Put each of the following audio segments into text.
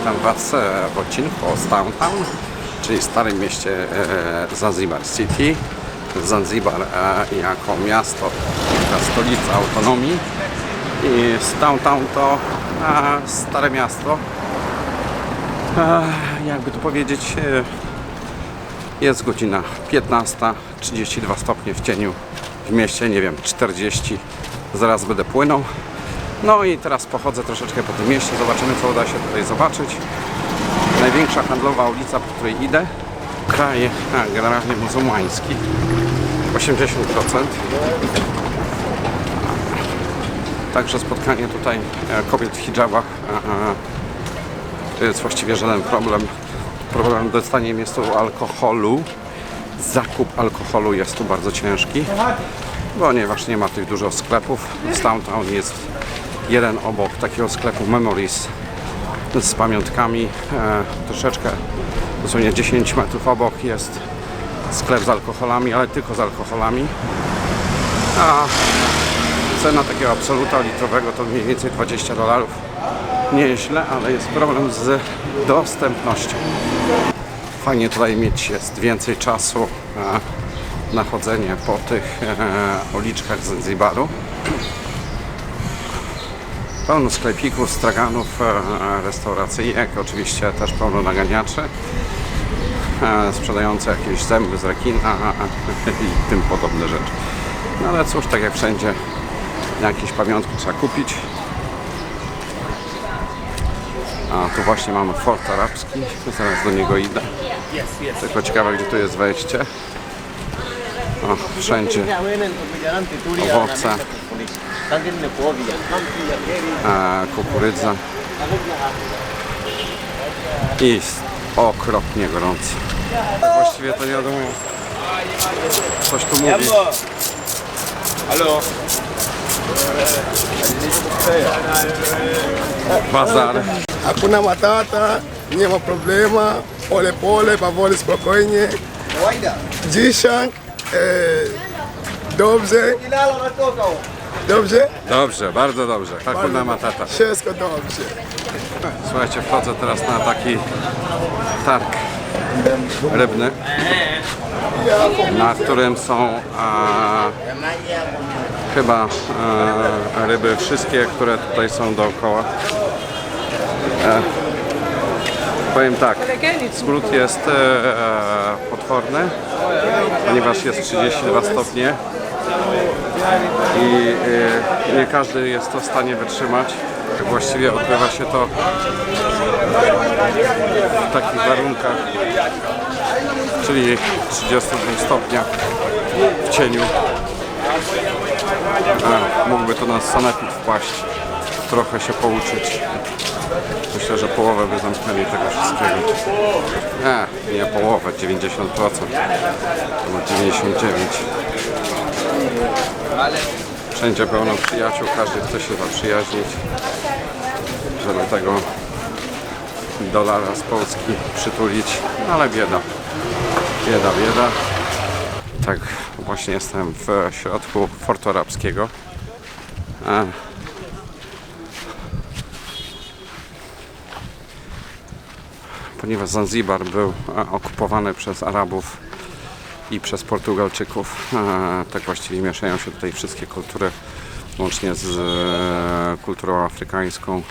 witam Was e, w odcinku o Downtown, czyli starym mieście e, Zanzibar City. Zanzibar e, jako miasto, stolica autonomii i Downtown to stare miasto. Jakby to powiedzieć, jest godzina 15, 32 stopnie w cieniu w mieście, nie wiem, 40. Zaraz będę płynął. No i teraz pochodzę troszeczkę po tym mieście, zobaczymy co uda się tutaj zobaczyć. Największa handlowa ulica, po której idę, kraj e, generalnie muzułmański, 80%. Także spotkanie tutaj e, kobiet w hijabach to jest właściwie żaden problem. Problem dostaniem jest tu alkoholu. Zakup alkoholu jest tu bardzo ciężki, ponieważ nie ma tych dużo sklepów. Downtown jest jeden obok takiego sklepu Memories z pamiątkami. E, troszeczkę, dosłownie 10 metrów obok jest sklep z alkoholami, ale tylko z alkoholami. A cena takiego absoluta litrowego to mniej więcej 20 dolarów. Nieźle, ale jest problem z dostępnością. Fajnie tutaj mieć jest więcej czasu e, na chodzenie po tych e, uliczkach Zanzibaru. Pełno sklepików, straganów, e, restauracyjek, oczywiście też pełno naganiaczy e, sprzedające jakieś zęby z rekina i tym podobne rzeczy. No ale cóż, tak jak wszędzie, jakieś pamiątki trzeba kupić. A tu właśnie mamy fort arabski, zaraz do niego idę. Tylko ciekawe, gdzie tu jest wejście. O, wszędzie owoce, e, kukurydza i jest okropnie gorąco. Właściwie to nie wiadomo, coś tu mówi. Halo. Bazar. Hakuna matata, nie ma problema, pole pole, powoli, spokojnie. Dzisiaj e, dobrze, dobrze, Dobrze, bardzo dobrze. Hakuna Matata. wszystko dobrze. Słuchajcie, wchodzę teraz na taki targ rybny, na którym są a, chyba a, ryby wszystkie, które tutaj są dookoła. E, powiem tak, skrót jest e, e, potworny, ponieważ jest 32 stopnie i nie każdy jest to w stanie wytrzymać. Właściwie odbywa się to w takich warunkach, czyli 32 stopniach w cieniu. E, mógłby to na sanepid wpaść, trochę się pouczyć. Myślę, że połowę by zamknęli tego wszystkiego. Nie, połowę, 90%. Albo 99%. Wszędzie pełno przyjaciół, każdy chce się zaprzyjaźnić, żeby tego dolara z Polski przytulić, ale bieda, bieda, bieda. Tak, właśnie jestem w środku Fortu Arabskiego. E, Ponieważ Zanzibar był e, okupowany przez Arabów i przez Portugalczyków. E, Tak właściwie mieszają się tutaj wszystkie kultury, łącznie z e, kulturą afrykańską.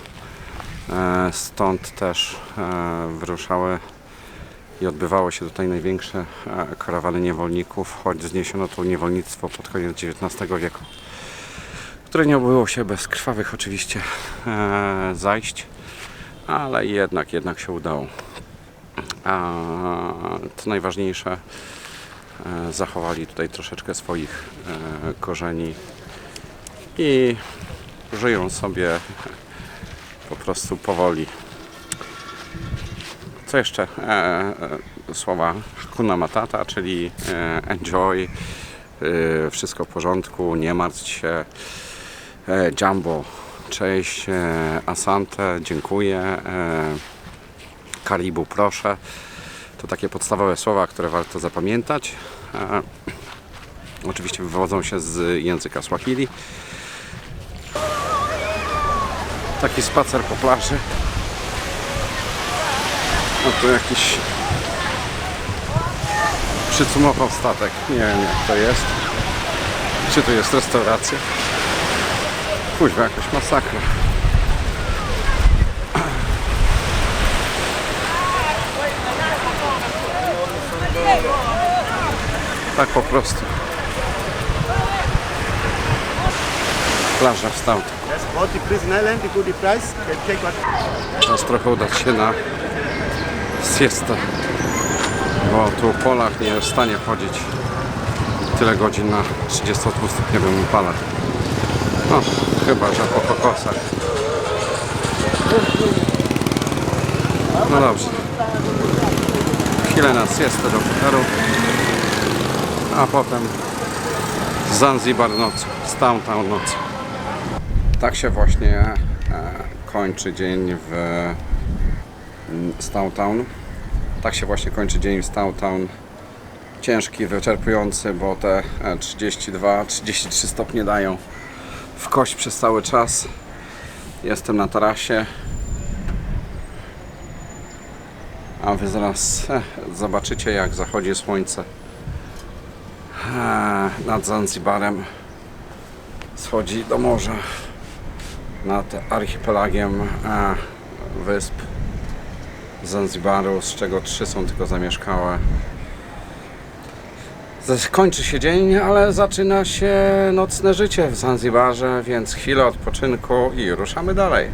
E, Stąd też wyruszały i odbywało się tutaj największe karawany niewolników, choć zniesiono to niewolnictwo pod koniec XIX wieku, które nie obyło się bez krwawych oczywiście zajść, ale jednak, jednak się udało. A co najważniejsze, zachowali tutaj troszeczkę swoich e, korzeni i żyją sobie po prostu powoli. Co jeszcze? E, e, słowa Hakuna Matata, czyli e, enjoy, e, wszystko w porządku, nie martw się. E, Jumbo, cześć, e, Asante, dziękuję. E, Karibu, proszę. To takie podstawowe słowa, które warto zapamiętać. E, oczywiście wywodzą się z języka Swahili. Taki spacer po plaży. A tu jakiś przycumował statek. Nie wiem jak to jest. Czy to jest restauracja? Kuźwa, jakaś masakra. Tak po prostu. Plaża wstał. Yes, 40 please in Island, the goodie price. Can take what? Czas trochę udać się na siestę, bo tu w polach nie jest w stanie chodzić tyle godzin na 32-stopniowym upale. No, chyba, że po kokosach. No dobrze. Chwilę na siestę do hotelu, a potem Zanzibar nocą, Downtown nocą. Tak się właśnie e, kończy dzień w Stowtown. Tak się właśnie kończy dzień w Stowtown. Ciężki, wyczerpujący, bo te e, 32-33 stopnie dają w kość przez cały czas. Jestem na tarasie. A wy zaraz e, zobaczycie jak zachodzi słońce e, nad Zanzibarem. Schodzi do morza nad archipelagiem wysp Zanzibaru, z czego trzy są tylko zamieszkałe. Kończy się dzień, ale zaczyna się nocne życie w Zanzibarze, więc chwilę odpoczynku i ruszamy dalej.